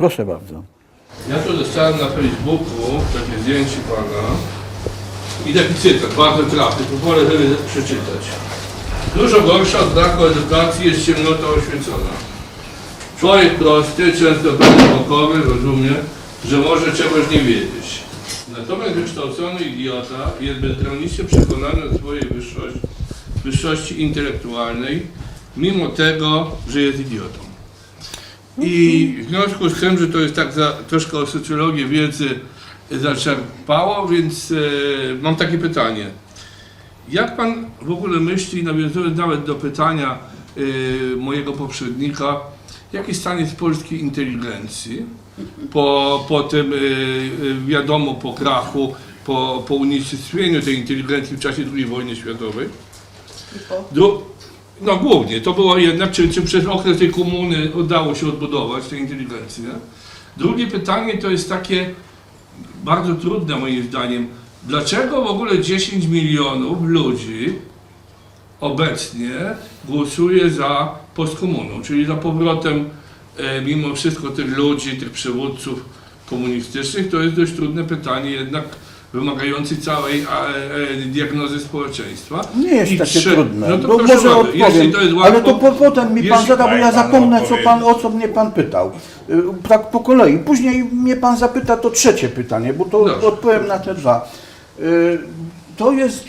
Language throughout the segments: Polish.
Proszę bardzo. Ja tu dostałem na Facebooku takie zdjęcie pana i taki cytat, bardzo trafny, pozwolę sobie przeczytać. Dużo gorsza od braku edukacji jest ciemnota oświecona. Człowiek prosty, często bezbokowy, rozumie, że może czegoś nie wiedzieć. Natomiast wykształcony idiota jest bezgranicznie przekonany o swojej wyższości, wyższości intelektualnej, mimo tego, że jest idiotą. I w związku z tym, że to jest tak za, troszkę o socjologię wiedzy zaczerpało, więc e, mam takie pytanie. Jak pan w ogóle myśli, nawiązując nawet do pytania e, mojego poprzednika, jaki stan jest polskiej inteligencji po, po tym, e, wiadomo, po krachu, po, po unicestwieniu tej inteligencji w czasie II wojny światowej? Dru- no głównie, to było jednak, czy, czy przez okres tej komuny udało się odbudować tę inteligencję. Drugie pytanie to jest takie bardzo trudne moim zdaniem. Dlaczego w ogóle 10 milionów ludzi obecnie głosuje za postkomuną, czyli za powrotem e, mimo wszystko tych ludzi, tych przywódców komunistycznych? To jest dość trudne pytanie, jednak wymagające całej a, e, diagnozy społeczeństwa. Nie jest I takie trze- trudne. No to bo proszę może bardzo, odpowiem. jeśli to jest ale łatwo, to po, potem mi pan jeśli- zada, bo ja zapomnę, co pan, o co mnie pan pytał. Y, Tak po kolei. Później mnie pan zapyta to trzecie pytanie, bo to Dobrze. odpowiem na te dwa. Y, To jest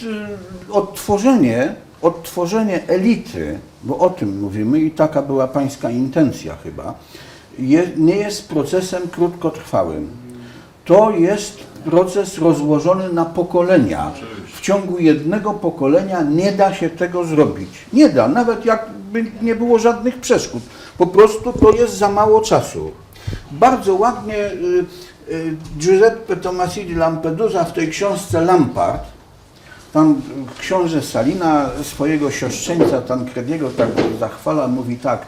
y, odtworzenie, odtworzenie elity, bo o tym mówimy i taka była pańska intencja chyba, je, nie jest procesem krótkotrwałym. To jest proces rozłożony na pokolenia. W ciągu jednego pokolenia nie da się tego zrobić. Nie da, nawet jakby nie było żadnych przeszkód. Po prostu to jest za mało czasu. Bardzo ładnie y, y, Giuseppe Tomasi di Lampedusa w tej książce Lampart, tam książę Salina swojego siostrzeńca Tancrediego tak zachwala, mówi tak,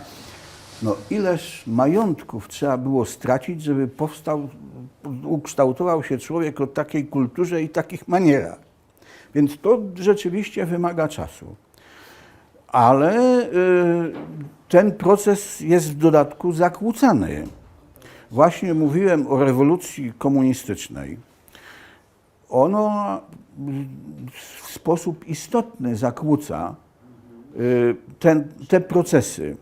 no ileż majątków trzeba było stracić, żeby powstał, ukształtował się człowiek o takiej kulturze i takich manierach. Więc to rzeczywiście wymaga czasu. Ale y, ten proces jest w dodatku zakłócany. Właśnie mówiłem o rewolucji komunistycznej. Ono w sposób istotny zakłóca y, ten, te procesy.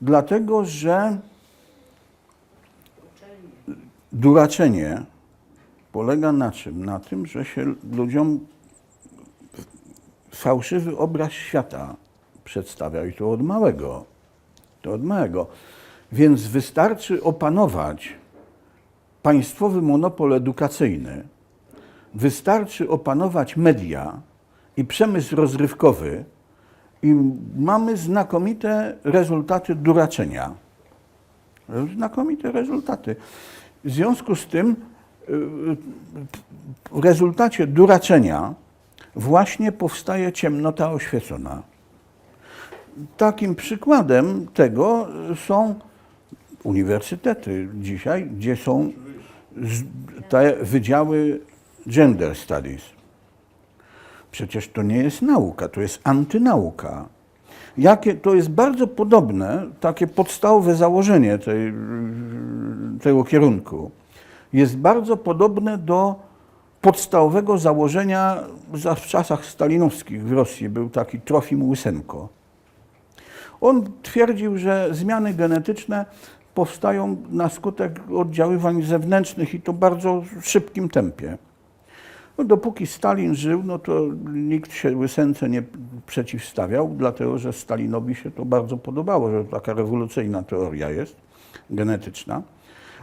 Dlatego, że duraczenie polega na czym? Na tym, że się ludziom fałszywy obraz świata przedstawia i to od małego. To od małego. Więc wystarczy opanować państwowy monopol edukacyjny, wystarczy opanować media i przemysł rozrywkowy i mamy znakomite rezultaty duraczenia. Znakomite rezultaty. W związku z tym y, w rezultacie duraczenia właśnie powstaje ciemnota oświecona. Takim przykładem tego są uniwersytety dzisiaj, gdzie są te wydziały gender studies. Przecież to nie jest nauka, to jest antynauka. Jakie, to jest bardzo podobne, takie podstawowe założenie tej, tego kierunku. Jest bardzo podobne do podstawowego założenia za w czasach stalinowskich w Rosji. Był taki Trofim Łysenko. On twierdził, że zmiany genetyczne powstają na skutek oddziaływań zewnętrznych i to bardzo szybkim tempie. No, dopóki Stalin żył, no to nikt się Łysence nie przeciwstawiał, dlatego że Stalinowi się to bardzo podobało, że taka rewolucyjna teoria jest, genetyczna.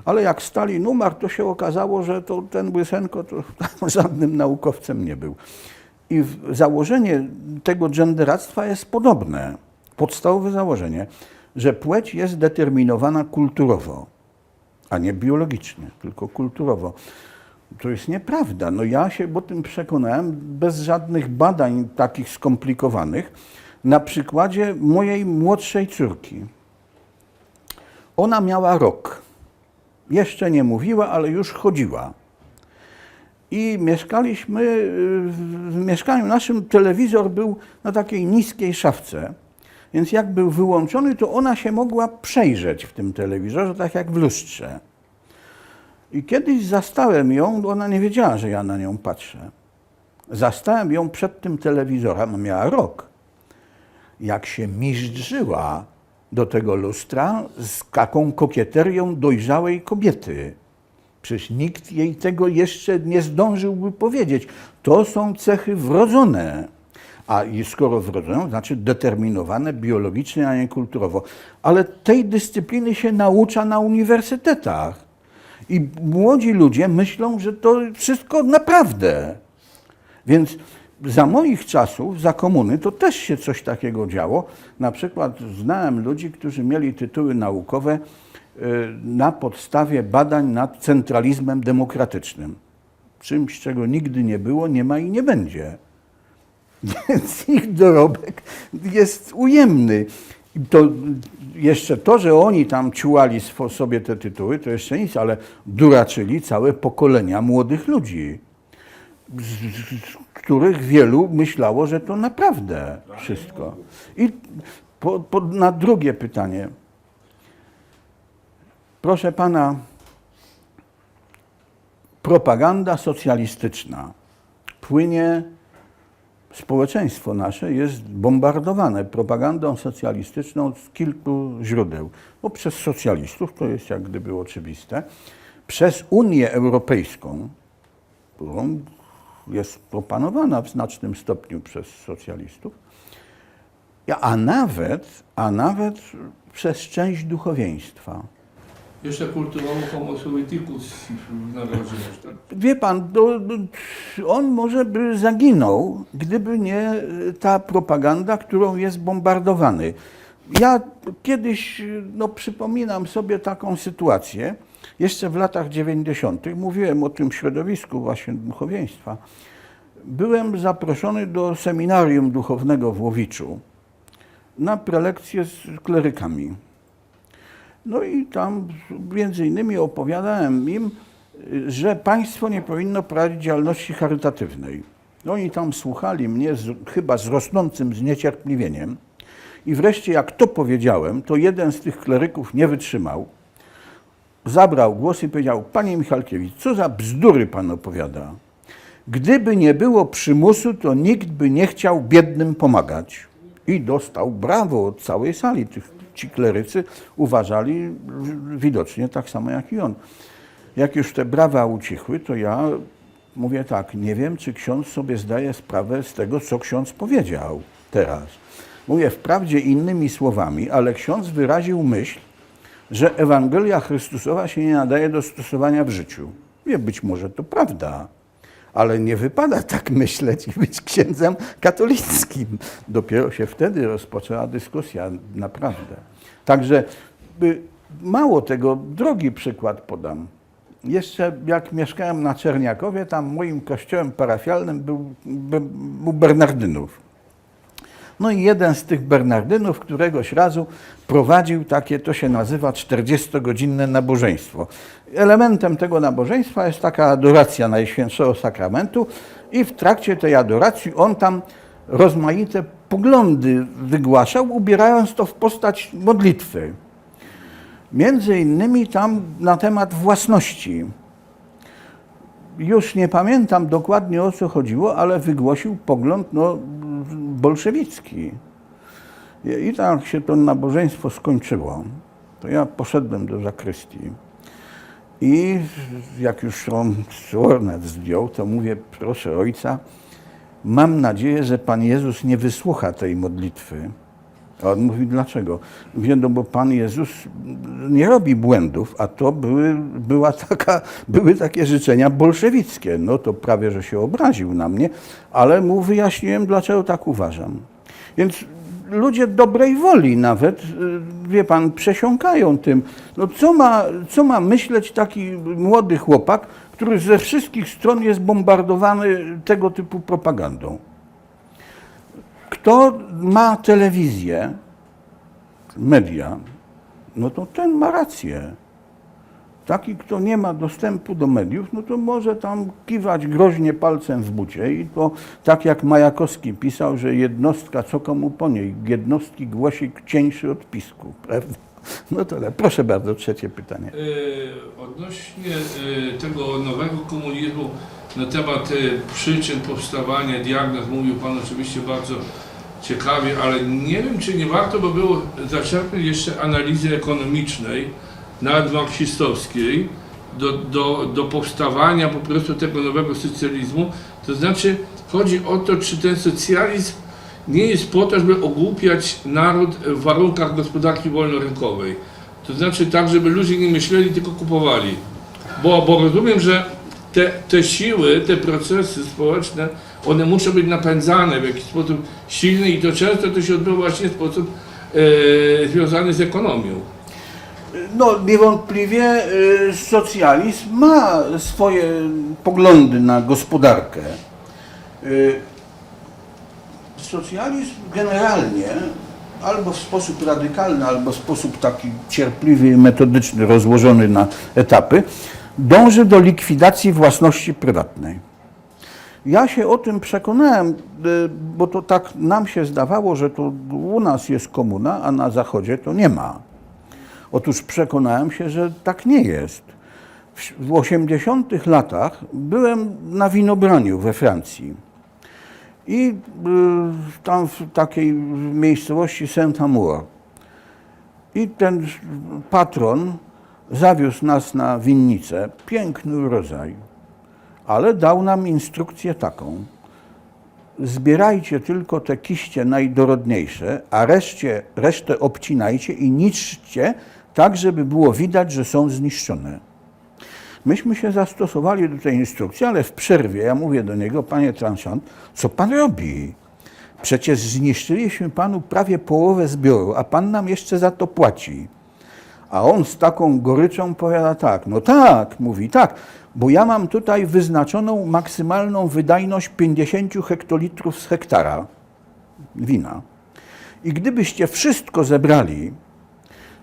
Ale jak Stalin umarł, to się okazało, że to ten Łysenko to żadnym naukowcem nie był. I założenie tego genderactwa jest podobne. Podstawowe założenie, że płeć jest determinowana kulturowo, a nie biologicznie, tylko kulturowo. To jest nieprawda. No ja się o tym przekonałem bez żadnych badań takich skomplikowanych na przykładzie mojej młodszej córki. Ona miała rok. Jeszcze nie mówiła, ale już chodziła. I mieszkaliśmy, w mieszkaniu naszym telewizor był na takiej niskiej szafce. Więc jak był wyłączony, to ona się mogła przejrzeć w tym telewizorze, tak jak w lustrze. I kiedyś zastałem ją, ona nie wiedziała, że ja na nią patrzę. Zastałem ją przed tym telewizorem, miała rok. Jak się mizdrzyła do tego lustra z taką kokieterią dojrzałej kobiety. Przecież nikt jej tego jeszcze nie zdążyłby powiedzieć. To są cechy wrodzone. A skoro wrodzone, znaczy determinowane biologicznie, a nie kulturowo. Ale tej dyscypliny się naucza na uniwersytetach. I młodzi ludzie myślą, że to wszystko naprawdę. Więc za moich czasów, za komuny, to też się coś takiego działo. Na przykład znałem ludzi, którzy mieli tytuły naukowe y, na podstawie badań nad centralizmem demokratycznym. Czymś, czego nigdy nie było, nie ma i nie będzie. Więc ich dorobek jest ujemny. I to jeszcze to, że oni tam ciułali sobie te tytuły, to jeszcze nic, ale duraczyli całe pokolenia młodych ludzi, z, z których wielu myślało, że to naprawdę wszystko. I po, po, na drugie pytanie. Proszę pana, propaganda socjalistyczna płynie społeczeństwo nasze jest bombardowane propagandą socjalistyczną z kilku źródeł. Bo przez socjalistów, to jest jak gdyby oczywiste, przez Unię Europejską, którą jest opanowana w znacznym stopniu przez socjalistów, a- nawet, a nawet przez część duchowieństwa. Jeszcze kultywował homo sovietikus w narodzinach, tak? Wie pan, on może by zaginął, gdyby nie ta propaganda, którą jest bombardowany. Ja kiedyś, no, przypominam sobie taką sytuację, jeszcze w latach 90. mówiłem o tym środowisku właśnie duchowieństwa. Byłem zaproszony do seminarium duchownego w Łowiczu na prelekcję z klerykami. No i tam między innymi opowiadałem im, że państwo nie powinno prowadzić działalności charytatywnej. Oni tam słuchali mnie z, chyba z rosnącym zniecierpliwieniem. I wreszcie jak to powiedziałem, to jeden z tych kleryków nie wytrzymał, zabrał głos i powiedział, panie Michalkiewicz, co za bzdury pan opowiada. Gdyby nie było przymusu, to nikt by nie chciał biednym pomagać. I dostał brawo od całej sali. Tych, ci klerycy uważali widocznie tak samo jak i on. Jak już te brawa ucichły, to ja mówię tak, nie wiem, czy ksiądz sobie zdaje sprawę z tego, co ksiądz powiedział teraz. Mówię wprawdzie innymi słowami, ale ksiądz wyraził myśl, że Ewangelia Chrystusowa się nie nadaje do stosowania w życiu. Wie, być może to prawda, ale nie wypada tak myśleć i być księdzem katolickim. Dopiero się wtedy rozpoczęła dyskusja, naprawdę. Także y, mało tego, drugi przykład podam. Jeszcze jak mieszkałem na Czerniakowie, tam moim kościołem parafialnym był, był, był Bernardynów. No i jeden z tych Bernardynów któregoś razu prowadził takie, to się nazywa 40-godzinne nabożeństwo. Elementem tego nabożeństwa jest taka adoracja Najświętszego Sakramentu i w trakcie tej adoracji on tam rozmaite poglądy wygłaszał, ubierając to w postać modlitwy. Między innymi tam na temat własności. Już nie pamiętam dokładnie o co chodziło, ale wygłosił pogląd no, bolszewicki. I tak się to nabożeństwo skończyło. To ja poszedłem do zakrystii. I jak już on lornet zdjął, to mówię, proszę ojca, mam nadzieję, że Pan Jezus nie wysłucha tej modlitwy. A on mówi, dlaczego? Mówię, no bo Pan Jezus nie robi błędów, a to były, była taka, były takie życzenia bolszewickie. No to prawie, że się obraził na mnie, ale mu wyjaśniłem, dlaczego tak uważam. Więc ludzie dobrej woli nawet, y, wie pan, przesiąkają tym. No co ma, co ma myśleć taki młody chłopak, który ze wszystkich stron jest bombardowany tego typu propagandą? Kto ma telewizję, media, no to ten ma rację. Taki, kto nie ma dostępu do mediów, no to może tam kiwać groźnie palcem w bucie i to tak jak Majakowski pisał, że jednostka co komu po niej, jednostki głosik cieńszy od pisku, prawda? No to proszę bardzo, trzecie pytanie. E, Odnośnie e, tego nowego komunizmu, na temat e, przyczyn powstawania, diagnoz, mówił Pan oczywiście bardzo ciekawie, ale nie wiem, czy nie warto by było zaczerpnąć jeszcze analizy ekonomicznej, nawet marksistowskiej, do, do, do powstawania po prostu tego nowego socjalizmu. To znaczy, chodzi o to, czy ten socjalizm nie jest po to, żeby ogłupiać naród w warunkach gospodarki wolnorynkowej. To znaczy tak, żeby ludzie nie myśleli, tylko kupowali. Bo, bo rozumiem, że te, te siły, te procesy społeczne, one muszą być napędzane w jakiś sposób silny i to często to się odbywa właśnie w sposób e, związany z ekonomią. No, niewątpliwie y, socjalizm ma swoje poglądy na gospodarkę. Y, Socjalizm generalnie, albo w sposób radykalny, albo w sposób taki cierpliwy i metodyczny, rozłożony na etapy, dąży do likwidacji własności prywatnej. Ja się o tym przekonałem, y, bo to tak nam się zdawało, że to u nas jest komuna, a na zachodzie to nie ma. Otóż przekonałem się, że tak nie jest. W- W 80 latach byłem na winobraniu we Francji. I y, tam w takiej miejscowości Saint-Amour. I ten patron zawiózł nas na winnicę. Piękny rodzaj. Ale dał nam instrukcję taką. Zbierajcie tylko te kiście najdorodniejsze, a reszcie, resztę obcinajcie i niszczcie tak, żeby było widać, że są zniszczone. Myśmy się zastosowali do tej instrukcji, ale w przerwie ja mówię do niego, panie Tranchant, co pan robi? Przecież zniszczyliśmy panu prawie połowę zbioru, a pan nam jeszcze za to płaci. A on z taką goryczą powiada tak, no tak, mówi tak, bo ja mam tutaj wyznaczoną maksymalną wydajność 50 hektolitrów z hektara wina. I gdybyście wszystko zebrali,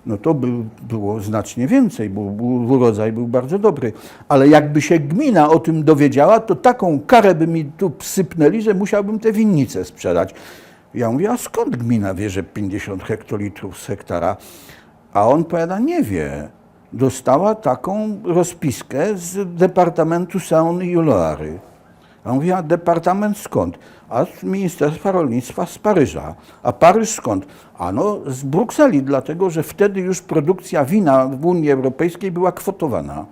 no to by było znacznie więcej, bo urodzaj był bardzo dobry. Ale jakby się gmina o tym dowiedziała, to taką karę by mi tu sypnęli, że musiałbym te winnice sprzedać. Ja mówię, a skąd gmina wie, że 50 hektolitrów z hektara? A on powiada, nie wie. Dostała taką rozpiskę z Departamentu Saony i. A mówię, a departament skąd? A z Ministerstwa Rolnictwa z Paryża. A Paryż skąd? A no z Brukseli, dlatego że wtedy już produkcja wina w Unii Europejskiej była kwotowana.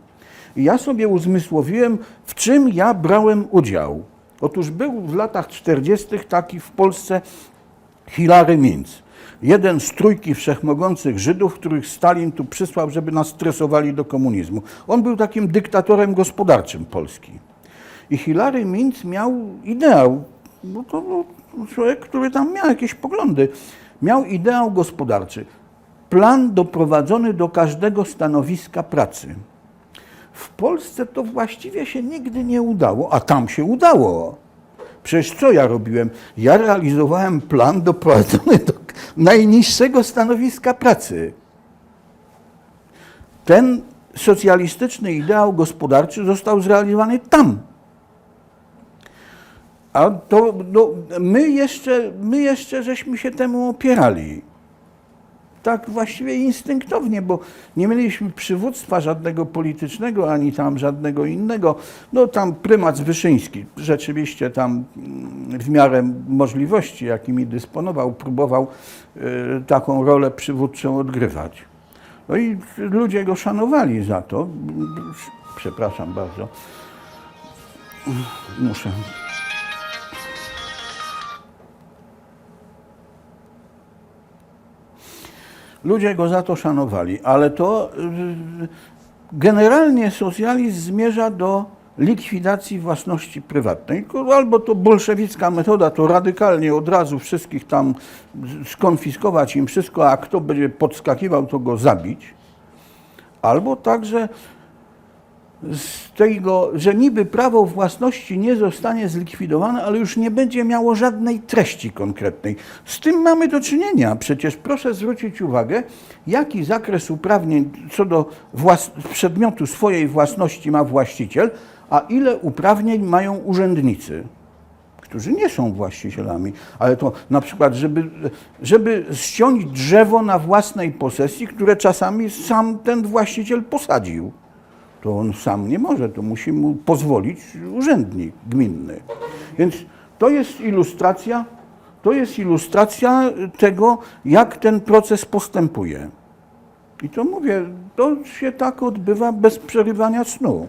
I ja sobie uzmysłowiłem, w czym ja brałem udział. Otóż był w latach 40. taki w Polsce Hilary Minc. Jeden z trójki wszechmogących Żydów, których Stalin tu przysłał, żeby nas stresowali do komunizmu. On był takim dyktatorem gospodarczym Polski. I Hilary Minc miał ideał, bo to był człowiek, który tam miał jakieś poglądy. Miał ideał gospodarczy. Plan doprowadzony do każdego stanowiska pracy. W Polsce to właściwie się nigdy nie udało, a tam się udało. Przecież co ja robiłem? Ja realizowałem plan doprowadzony do najniższego stanowiska pracy. Ten socjalistyczny ideał gospodarczy został zrealizowany tam. A to no, my, jeszcze, my jeszcze żeśmy się temu opierali. Tak właściwie instynktownie, bo nie mieliśmy przywództwa żadnego politycznego, ani tam żadnego innego. No tam prymat Wyszyński rzeczywiście tam mm, w miarę możliwości, jakimi dysponował, próbował y, taką rolę przywódczą odgrywać. No i ludzie go szanowali za to. Przepraszam bardzo. Muszę. Ludzie go za to szanowali, ale to y, generalnie socjalizm zmierza do likwidacji własności prywatnej. Albo to bolszewicka metoda, to radykalnie od razu wszystkich tam skonfiskować im wszystko, a kto będzie podskakiwał, to go zabić. Albo także z tego, że niby prawo własności nie zostanie zlikwidowane, ale już nie będzie miało żadnej treści konkretnej. Z tym mamy do czynienia. Przecież proszę zwrócić uwagę, jaki zakres uprawnień co do przedmiotu swojej własności ma właściciel, a ile uprawnień mają urzędnicy którzy nie są właścicielami, ale to na przykład, żeby, żeby ściąć drzewo na własnej posesji, które czasami sam ten właściciel posadził. To on sam nie może, to musi mu pozwolić urzędnik gminny. Więc to jest ilustracja, to jest ilustracja tego, jak ten proces postępuje. I to mówię, to się tak odbywa bez przerywania snu.